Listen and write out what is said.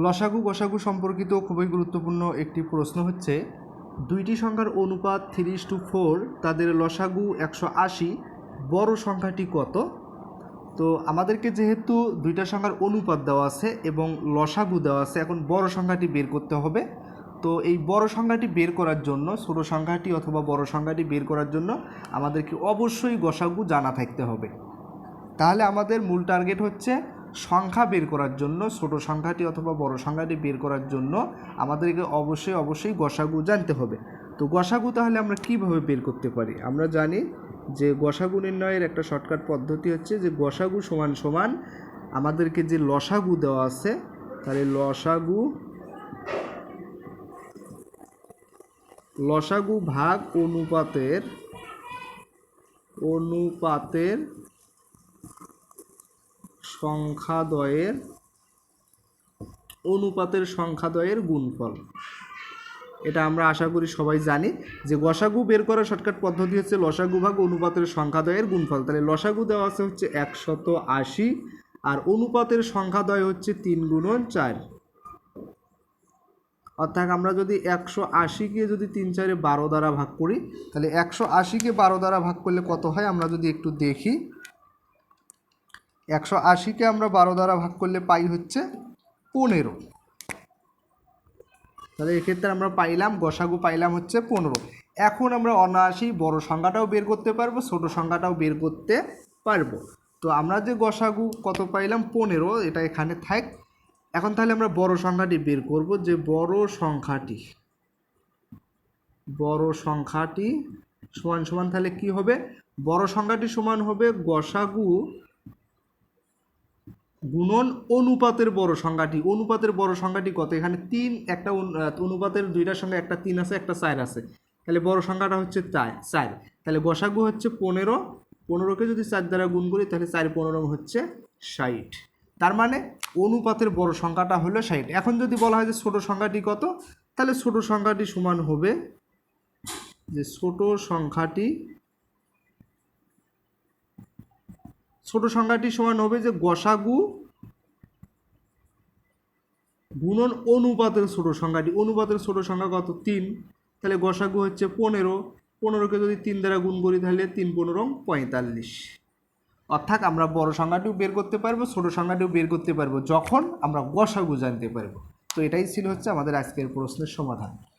লসাগু গসাগু সম্পর্কিত খুবই গুরুত্বপূর্ণ একটি প্রশ্ন হচ্ছে, দুইটি সংখ্যার অনুপাত থ্রি টু ফোর তাদের লসাগু একশো আশি, বড় সংখ্যাটি কত? তো আমাদেরকে যেহেতু দুইটা সংখ্যার অনুপাত দেওয়া আছে এবং লসাগু দেওয়া আছে, এখন বড় সংখ্যাটি বের করতে হবে। তো এই বড় সংখ্যাটি বের করার জন্য, ছোট সংখ্যাটি অথবা বড় সংখ্যাটি বের করার জন্য আমাদেরকে অবশ্যই গসাগু জানা থাকতে হবে। তাহলে আমাদের মূল টার্গেট হচ্ছে সংখ্যা বের করার জন্য, ছোট সংখ্যাটি অথবা বড় সংখ্যাটি বের করার জন্য আমাদেরকে অবশ্যই অবশ্যই গসাগু জানতে হবে। তো গসাগু তাহলে আমরা কীভাবে বের করতে পারি? আমরা জানি যে গসাগু নির্ণয়ের একটা শর্টকাট পদ্ধতি হচ্ছে যে গসাগু সমান সমান আমাদেরকে যে লসাগু দেওয়া আছে, তাহলে লসাগু লসাগু ভাগ অনুপাতের অনুপাতের সংখ্যাদ্বয়ের অনুপাতের সংখ্যাদ্বয়ের গুণফল। এটা আমরা আশা করি সবাই জানি যে গসাগু বের করার শর্টকাট পদ্ধতি হচ্ছে লসাগু ভাগ অনুপাতের সংখ্যাদ্বয়ের গুণফল। তাহলে লসাগু দেওয়া আছে হচ্ছে একশত আশি আর অনুপাতের সংখ্যাদ্বয় হচ্ছে তিন গুণন চার। অর্থাৎ আমরা যদি একশো আশিকে যদি তিন চারে বারো দ্বারা ভাগ করি, তাহলে একশো আশিকে বারো দ্বারা ভাগ করলে কত হয়? আমরা যদি একটু দেখি। একশো আশিকে আমরা বারো দ্বারা ভাগ করলে পাই হচ্ছে পনেরো। তাহলে এক্ষেত্রে আমরা পাইলাম, গসাগু পাইলাম হচ্ছে পনেরো। এখন আমরা অনায়াসি বড় সংখ্যাটাও বের করতে পারব, ছোট সংখ্যাটাও বের করতে পারব। তো আমরা যে গসাগু কত পাইলাম? পনেরো, এটা এখানে থাক। এখন তাহলে আমরা বড় সংখ্যাটি বের করব, যে বড় সংখ্যাটি। বড় সংখ্যাটি সমান সমান তাহলে কি হবে? বড় সংখ্যাটি সমান হবে গসাগু গুণন অনুপাতের বড় সংখ্যাটি অনুপাতের বড় সংখ্যাটি কত? এখানে তিন, একটা অনুপাতের দুইটার সঙ্গে একটা তিন আছে, একটা চার আছে। তাহলে বড় সংখ্যাটা হচ্ছে চার চার। তাহলে গসাগু হচ্ছে পনেরো, পনেরোকে যদি চার দ্বারা গুণ করি, তাহলে চার পনেরো হচ্ছে ষাট। তার মানে অনুপাতের বড় সংখ্যাটা হলো ষাট। এখন যদি বলা হয় যে ছোট সংখ্যাটি কত, তাহলে ছোট সংখ্যাটি সমান হবে যে ছোট সংখ্যাটি ছোট সংখ্যাটি সমান হবে যে গসাগু গুণন অনুপাতের ছোট সংখ্যাটি। অনুপাতের ছোট সংখ্যা কত? তিন। তাহলে গসাগু হচ্ছে পনেরো। পনেরোকে যদি তিন দ্বারা গুণ করি তাহলে তিন পনেরো পঁয়তাল্লিশ। অর্থাৎ আমরা বড় সংখ্যাটিও বের করতে পারব, ছোট সংখ্যাটিও বের করতে পারব, যখন আমরা গসাগু জানতে পারব। তো এটাই ছিল হচ্ছে আমাদের আজকের প্রশ্নের সমাধান।